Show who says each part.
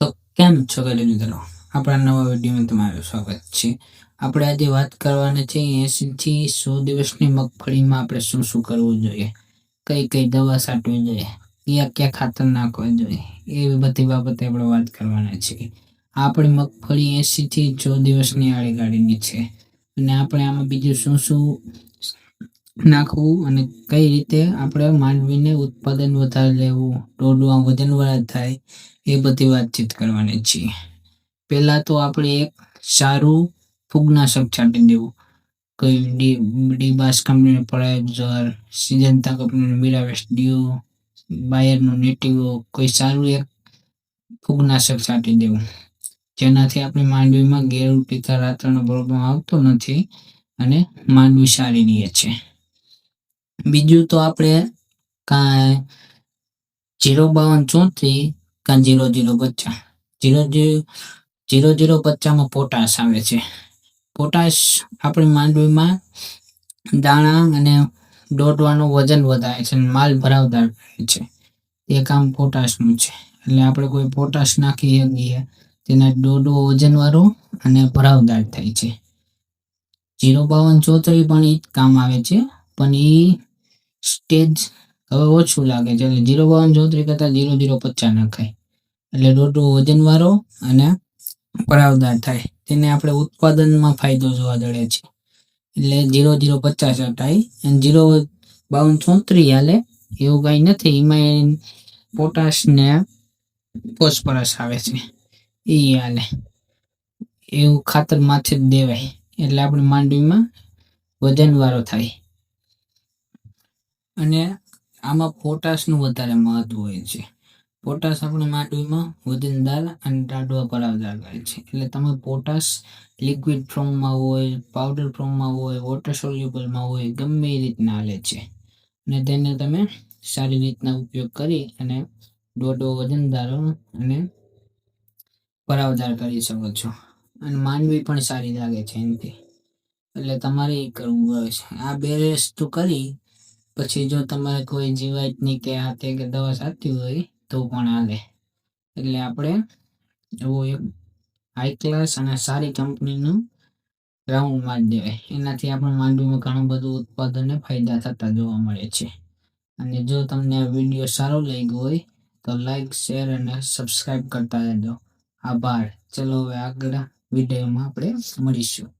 Speaker 1: તો કેમ છો ગરીબ મિત્રો આપણા નવા વિડીયોમાં તમારું સ્વાગત છે. આપણે આજે વાત કરવાના છે એસીથી સો દિવસની મગફળીમાં આપણે શું શું કરવું જોઈએ? કઈ કઈ દવા છાંટવી જોઈએ? કયા કયા ખાતર નાખવા જોઈએ? એવી બધી બાબતે આપણે વાત કરવાના છે. આપણી મગફળી એસીથી સો દિવસની આડી ગાડીની છે. અને આપણે આમાં બીજું શું શું નાખવું અને કઈ રીતે આપણે માંડવીને ઉત્પાદન વધારે લેવું દોડવા વજન વધારે થાય, એ બધી વાતચીત કરવાની છીએ પહેલાં તો આપણે એક સારું ફૂગનાશક છાંટી દેવું. કોઈ ડી ડીબાસ કંપનીનું પરાયઝર સિજનતા કંપનીનું મિરાવેસ ડીઓ બાયરનું નેટિવો, કોઈ સારું એક ફૂગનાશક છાંટી દેવું. જેનાથી આપણી માંડવીમાં ગેરુ ટીકા રાતરનો પ્રોબ્લેમ આવતો નથી અને માંડવી સારી રહે છે. બીજું તો આપણે કાંઈ જીરો બાવન ચોત્રીસ કાં જીરો જીરો પચાસ. જીરો જીરો જીરો પચાસમાં પોટાશ આવે છે. પોટાશ આપણી માંડવીમાં દાણા અને દોડવાનું વજન વધારે છે અને માલ ભરાવદાર છે. એ કામ પોટાશનું છે. એટલે આપણે કોઈ પોટાશ નાખી શકીએ, તેના દોડવો વજનવાળું અને ભરાવદાર થાય છે. જીરો બાવન ચોત્રીસ પણ એ જ કામ આવે છે. પણ એ સ્ટેજ હવે ઓછું લાગે છે. એટલે જીરો બાવન ચોત્રી કરતાં જીરો જીરો પચાસ નખાય. એટલે દોડવો વજનવાળો અને પરાવદાર થાય. તેને આપણે ઉત્પાદનમાં ફાયદો જોવા મળે છે. એટલે જીરો જીરો પચાસ હટાય અને જીરો બાવન ચોત્રીસ હાલે એવું કાંઈ નથી. એમાં પોટાશ ને ફોસ્ફરસ આવે છે. એ હાલે. એવું ખાતર માથે જ દેવાય. એટલે આપણે માંડવીમાં વજનવાળો થાય. અને આમાં પોટાશનું વધારે મહત્વ હોય છે. પોટાશ આપણી માંડવીમાં વજનદાર અને ટાઢવા પરાવદાર કરે છે. એટલે તમે પોટાશ લિક્વિડ ફોર્મમાં હોય પાવડર ફોર્મમાં હોય વોટર સોલ્યુબલમાં હોય, ગમે એ રીતના હાલે છે. અને તેને તમે સારી રીતના ઉપયોગ કરી અને દોઢો વજનદારો અને પરાવદાર કરી શકો છો. અને માંડવી પણ સારી લાગે છે એનાથી. એટલે તમારે એ કરવું પડે છે. આ બે તો કરી પછી જો તમારે કોઈ જીવાતની કે હાથે કે દવા સાચી હોય, તો પણ હાલે. એટલે આપણે એવો એક હાઈ ક્લાસ અને સારી કંપનીનું રાઉન્ડ મારી દેવાય. એનાથી આપણે માંડવીમાં ઘણું બધું ઉત્પાદનને ફાયદા થતા જોવા મળે છે. અને જો તમને આ વીડિયો સારો લાગ્યો હોય, તો લાઈક શેર અને સબસ્ક્રાઈબ કરતા રહેજો. આભાર. ચલો હવે આગળ વિડીયોમાં આપણે મળીશું.